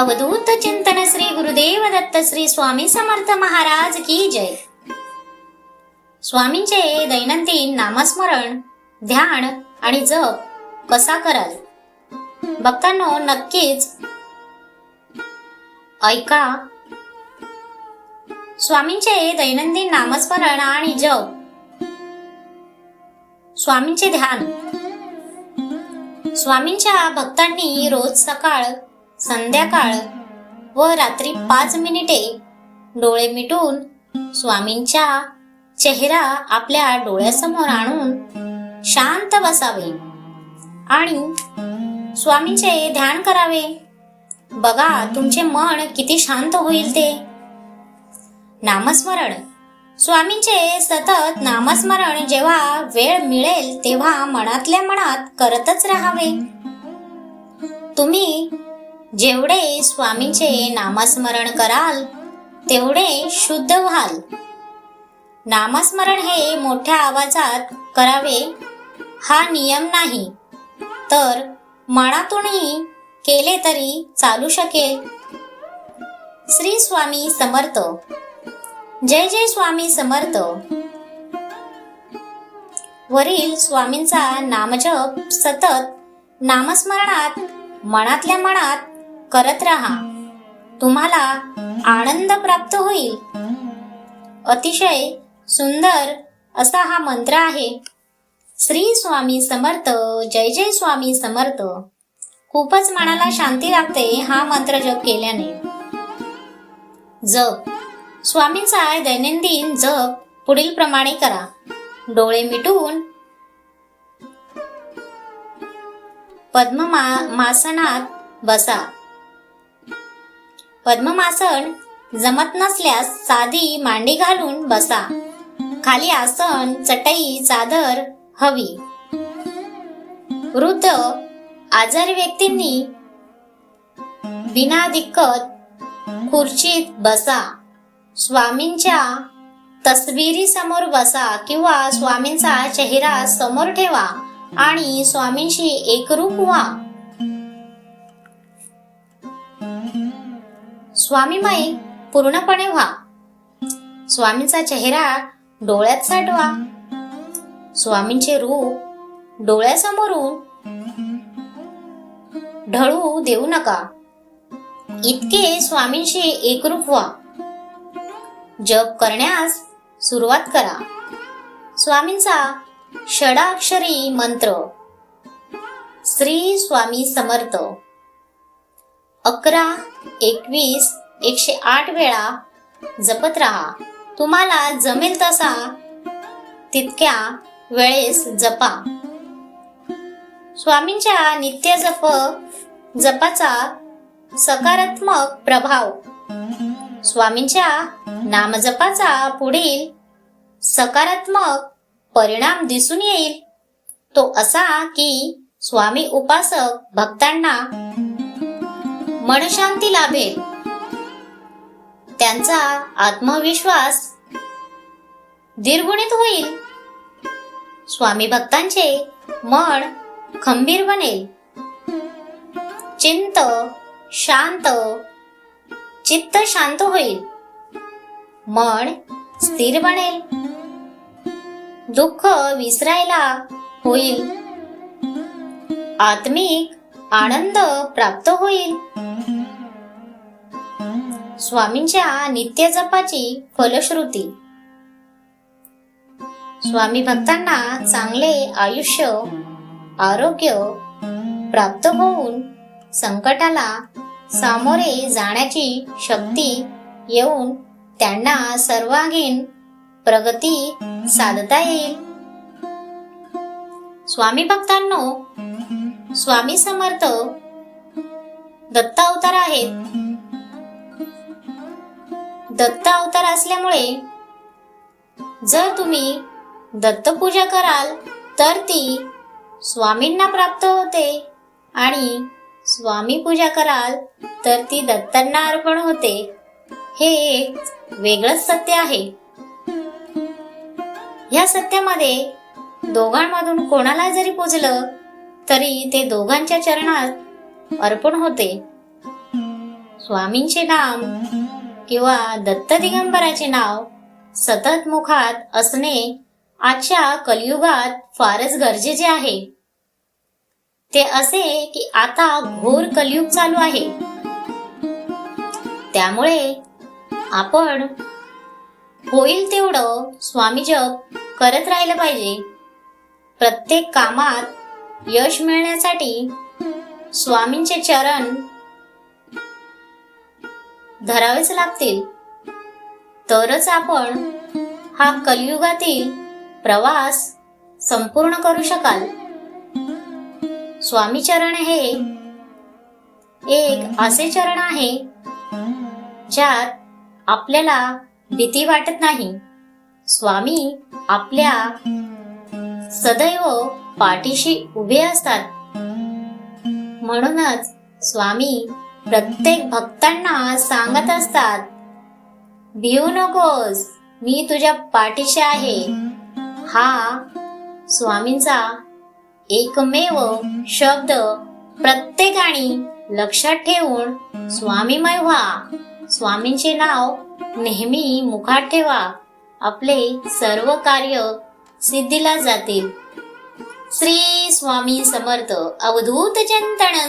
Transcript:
अवधूत चिंतन श्री गुरुदेव दत्त श्री स्वामी समर्थ महाराज की जय. स्वामींचे दैनंदिन नामस्मरण ध्यान आणि जप कसा कराल? भक्तांनो नक्कीच. ऐका. स्वामींचे दैनंदिन नामस्मरण आणि जप. स्वामींचे ध्यान. स्वामींच्या भक्तांनी रोज सकाळ संध्याकाळ व रात्री पाच मिनिटे डोळे मिटून स्वामींच्या चेहरा आपल्या डोळ्यासमोर आणून शांत बसावे आणि स्वामींचे ध्यान करावे. बघा तुमचे मन किती शांत होईल ते. नामस्मरण. स्वामींचे सतत नामस्मरण जेव्हा वेळ मिळेल तेव्हा मनातल्या मनात करतच राहावे. तुम्ही जेवढे स्वामींचे नामस्मरण कराल तेवढे शुद्ध व्हाल. नामस्मरण हे मोठ्या आवाजात करावे हा नियम नाही. तर मनातूनही केले तरी चालू शकेल. श्री स्वामी समर्थ. जय जय स्वामी समर्थ. वरील स्वामींचा नामजप सतत नामस्मरणात मनातल्या मनात करत राहा. तुम्हाला आनंद प्राप्त होईल. अतिशय सुंदर असा हा मंत्र आहे. श्री स्वामी समर्थ जय जय स्वामी समर्थ. खूपच मनाला शांती लागते हा मंत्र जप केल्याने. जप. स्वामींचा दैनंदिन जप पुढील प्रमाणे करा. डोळे मिटून पद्ममासनात बसा. पद्ममासन जमत नसल्यास साधी मांडी घालून बसा. खाली आसन चटई चादर हवी. वृद्ध आजारी व्यक्तींनी बिना दिक्कत खुर्चीत बसा. स्वामींच्या तस्बिरी समोर बसा किंवा स्वामींचा चेहरा समोर ठेवा आणि स्वामींशी एकरूप व्हा. स्वामीमय पूर्णपणे व्हा. स्वामींचा चेहरा डोळ्यात साठवा. स्वामींचे रूप डोळ्यासमोरून ढळू देऊ नका. इतके स्वामींशी एकरूप व्हा. जप करण्यास सुरुवात करा. स्वामींचा षडाक्षरी मंत्र. श्री स्वामी समर्थ. अकरा एकवीस एकशे आठ वेळा जपत राहा. तुम्हाला जमेल तसा तितक्या वेळेस जपा. स्वामींच्या नित्य जप जपाचा सकारात्मक प्रभाव. स्वामींच्या नामजपाचा पुढील सकारात्मक परिणाम दिसून येईल. तो असा की स्वामी उपासक भक्तांना मनशांती लाभेल त्यांचा आत्मविश्वास दीर्घुणित होईल. स्वामी भक्तांचे मन खंबीर बनेल. चिंत शांत चित्त शांत होईल. मन स्थिर बनेल. दुःख विसरायला होईल. आत्मिक आनंद प्राप्त होईल. स्वामींच्या नित्य जपाची फलश्रुती. स्वामी भक्तांना चांगले आयुष्य आरोग्य प्राप्त होऊन संकटाला सामोरे जाण्याची शक्ती येऊन त्यांना सर्वांगीण प्रगती साधता येईल. स्वामी भक्तांनो स्वामी समर्थ दत्तावतार आहेत. दत्त अवतार असल्यामुळे जर तुम्ही दत्तपूजा कराल तर ती स्वामींना प्राप्त होते. आणि स्वामी पूजा कराल तर ती दत्तांना अर्पण होते. हे एक वेगळंच सत्य आहे. ह्या सत्यामध्ये दोघांमधून कोणाला जरी पूजलं तरी ते दोघांच्या चरणात अर्पण होते. स्वामींचे नाम किंवा दत्त दिगंबराचे नाव सतत मुखात असणे आजच्या कलियुगात फारच गरजेचे आहे. ते असे की आता घोर कलियुग चालू आहे. त्यामुळे आपण होईल तेवढं स्वामी जप करत राहिलं पाहिजे. प्रत्येक कामात यश मिळण्यासाठी स्वामींचे चरण धरावेच लागतील. तरच आपण हा कलियुगातील प्रवास संपूर्ण करू शकाल. स्वामी चरण हे एक असे चरण आहे ज्यात आपल्याला भीती वाटत नाही. स्वामी आपल्या सदैव पाठीशी उभे असतात. म्हणूनच स्वामी प्रत्येक भक्तांना सांगत असतात भिऊ नकोस मी तुझ्या पाठीशी आहे. हा स्वामींचा एकमेव शब्द प्रत्येकाने लक्षात ठेवून स्वामीमय व्हा. स्वामींचे नाव नेहमी मुखात ठेवा. आपले सर्व कार्य सिद्धीला जातील. श्री स्वामी समर्थ. अवधूत चिंतन.